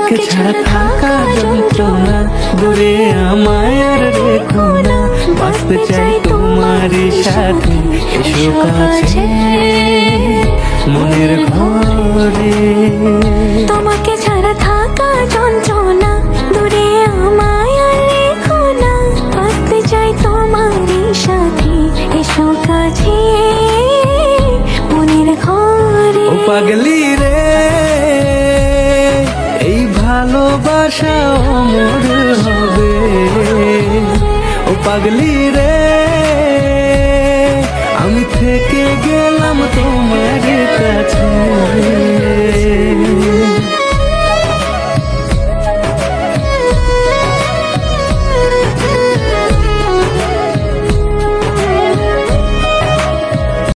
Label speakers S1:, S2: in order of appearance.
S1: তোমাকে ছাড়া থাকা যন্ত্রণা দূরে আমায় আর রেখো না। বাঁচতে চাই তোমারই সাথে। এসো কাছে। মনের ঘরে।
S2: তোমাকে ছাড়া থাকা যন্ত্রণা দূরে আমায় আর রেখো না। বাঁচতে চাই তোমার সাথে। এসো কাছে। মনের ঘরে।
S1: ও পাগলি রে। ভালোবাসা অমর হবে। ও পাগলি রে আমি থেকে কাছে